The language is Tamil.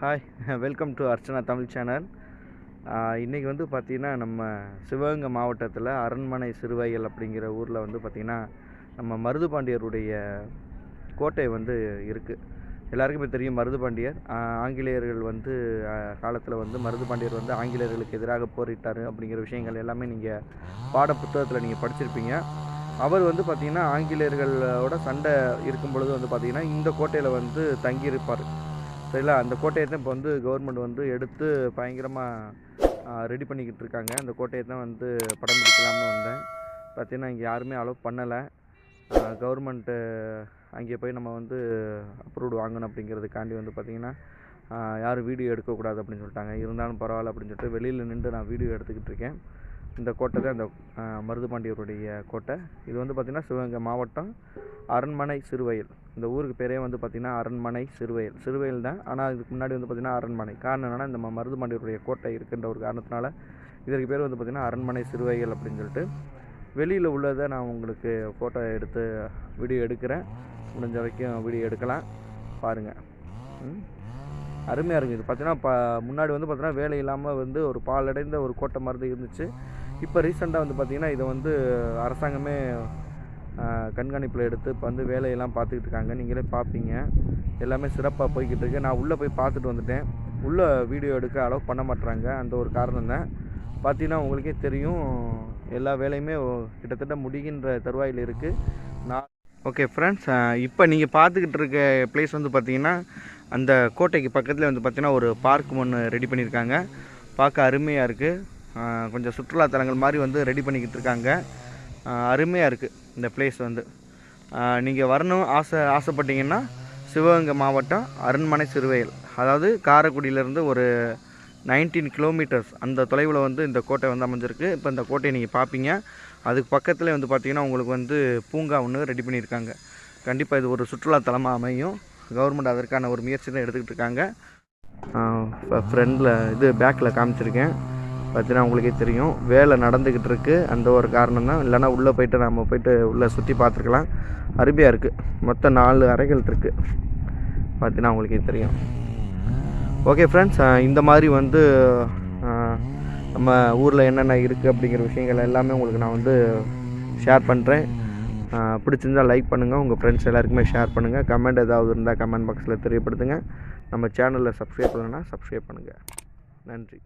Hi welcome to Archana Tamil channel இன்றைக்கி வந்து பார்த்திங்கன்னா நம்ம சிவகங்கை மாவட்டத்தில் அரண்மனை சிறுவைகள் அப்படிங்கிற ஊரில் வந்து பார்த்திங்கன்னா நம்ம மருது பாண்டியருடைய கோட்டை வந்து இருக்குது எல்லாருக்குமே தெரியும் மருதுபாண்டியர் பாண்டியர். ஆங்கிலேயர்கள் வந்து காலத்தில் வந்து மருதுபாண்டியர் வந்து ஆங்கிலேயர்களுக்கு எதிராக போரிட்டார் அப்படிங்கிற விஷயங்கள் எல்லாமே நீங்கள் பாட புத்தகத்தில் நீங்கள் படிச்சிருப்பீங்க. அவர் வந்து பார்த்திங்கன்னா ஆங்கிலேயர்களோட சண்டை இருக்கும் பொழுது வந்து பார்த்திங்கன்னா இந்த கோட்டையில் வந்து தங்கியிருப்பார். சரிங்களா? அந்த கோட்டையை தான் இப்போ வந்து கவர்மெண்ட் வந்து எடுத்து பயங்கரமாக ரெடி பண்ணிக்கிட்டு இருக்காங்க. அந்த கோட்டையை தான் வந்து படம் பிடிக்கலாம்னு வந்தேன். பார்த்திங்கன்னா இங்கே யாருமே அலோவ் பண்ணலை. கவர்மெண்ட்டு அங்கே போய் நம்ம வந்து அப்ரூவ்டு வாங்கணும் அப்படிங்கிறதுக்காண்டி வந்து பார்த்திங்கன்னா யாரும் வீடியோ எடுக்கக்கூடாது அப்படின்னு சொல்லிட்டாங்க. இருந்தாலும் பரவாயில்ல அப்படின்னு சொல்லிட்டு வெளியில் நின்று நான் வீடியோ எடுத்துக்கிட்டு இருக்கேன். இந்த கோட்டை தான் இந்த மருதுபாண்டியருடைய கோட்டை. இது வந்து பார்த்திங்கன்னா சிவகங்கை மாவட்டம் அரண்மனை சிறுவயல். இந்த ஊருக்கு பேரே வந்து பார்த்திங்கன்னா அரண்மனை சிறுவயல். சிறுவயல் தான். ஆனால் இதுக்கு முன்னாடி வந்து பார்த்திங்கன்னா அரண்மனை. காரணம் என்னென்னா இந்த மருதுபாண்டியருடைய கோட்டை இருக்குன்ற ஒரு காரணத்தினால இதற்கு பேர் வந்து பார்த்திங்கன்னா அரண்மனை சிறுவயல் அப்படின்னு சொல்லிட்டு. வெளியில் உள்ளதை நான் உங்களுக்கு ஃபோட்டோ எடுத்து வீடியோ எடுக்கிறேன். முடிஞ்ச வரைக்கும் வீடியோ எடுக்கலாம். பாருங்கள் அருமையாக இருக்குது இது பார்த்தீங்கன்னா ப முன்னாடி வந்து பார்த்தீங்கன்னா வேலை இல்லாமல் வந்து ஒரு பாலடைந்த ஒரு கோட்டை மருந்து இருந்துச்சு. இப்போ ரீசெண்டாக வந்து பார்த்திங்கன்னா இதை வந்து அரசாங்கமே கண்காணிப்பில் எடுத்து இப்போ வந்து வேலையெல்லாம் பார்த்துக்கிட்டு இருக்காங்க. நீங்களே பார்ப்பீங்க. எல்லாமே சிறப்பாக போய்கிட்டு இருக்கு. நான் உள்ளே போய் பார்த்துட்டு வந்துட்டேன். உள்ளே வீடியோ எடுக்க அலோவ் பண்ண மாட்டுறாங்க அந்த ஒரு காரணம் தான். பார்த்தீங்கன்னா உங்களுக்கே தெரியும். எல்லா வேலையுமே கிட்டத்தட்ட முடிகின்ற தருவாயில் இருக்குது நான் ஓகே ஃப்ரெண்ட்ஸ் இப்போ நீங்கள் பார்த்துக்கிட்டு இருக்க ப்ளேஸ் வந்து பார்த்தீங்கன்னா அந்த கோட்டைக்கு பக்கத்தில் வந்து பார்த்திங்கன்னா ஒரு பார்க் ஒன்று ரெடி பண்ணியிருக்காங்க. பார்க்க அருமையாக இருக்குது கொஞ்சம் சுற்றுலாத்தலங்கள் மாதிரி வந்து ரெடி பண்ணிக்கிட்டு இருக்காங்க அருமையாக இருக்குது இந்த பிளேஸ் வந்து. நீங்கள் வரணும் ஆசை ஆசைப்பட்டீங்கன்னா சிவகங்கை மாவட்டம் அரண்மனை சிறுவையில். அதாவது காரைக்குடியிலேருந்து ஒரு நைன்டீன் கிலோமீட்டர்ஸ் அந்த தொலைவில் வந்து இந்த கோட்டை வந்து அமைஞ்சிருக்கு. இப்போ இந்த கோட்டையை நீங்கள் பார்ப்பீங்க அதுக்கு பக்கத்தில் வந்து பார்த்திங்கன்னா உங்களுக்கு வந்து பூங்கா ஒன்று ரெடி பண்ணியிருக்காங்க. கண்டிப்பாக இது ஒரு சுற்றுலாத்தலமாக அமையும். கவர்மெண்ட் அதற்கான ஒரு முயற்சி தான் எடுத்துக்கிட்டு இருக்காங்க ஃப்ரெண்டில் இது பேக்கில் காமிச்சிருக்கேன். பார்த்தீங்கன்னா உங்களுக்கே தெரியும். வேலை நடந்துக்கிட்டு இருக்குது அந்த ஒரு காரணம் தான் இல்லைன்னா உள்ளே போயிட்டு நம்ம போயிட்டு உள்ளே சுற்றி பார்த்துருக்கலாம். அருமையாக இருக்குது மொத்தம் நாலு அறைகள் இருக்குது பார்த்தீங்கன்னா உங்களுக்கே தெரியும். ஓகே ஃப்ரெண்ட்ஸ் இந்த மாதிரி வந்து நம்ம ஊரில் என்னென்ன இருக்குது அப்படிங்கிற விஷயங்கள் எல்லாமே உங்களுக்கு நான் வந்து ஷேர் பண்ணுறேன் பிடிச்சிருந்தால் லைக் பண்ணுங்கள் உங்கள் ஃப்ரெண்ட்ஸ் எல்லாருக்குமே ஷேர் பண்ணுங்கள் கமெண்ட் ஏதாவது இருந்தால் கமெண்ட் பாக்ஸில் தெரியப்படுத்துங்க. நம்ம சேனலில் சப்ஸ்கிரைப் பண்ணலைன்னா சப்ஸ்கிரைப் பண்ணுங்கள் நன்றி.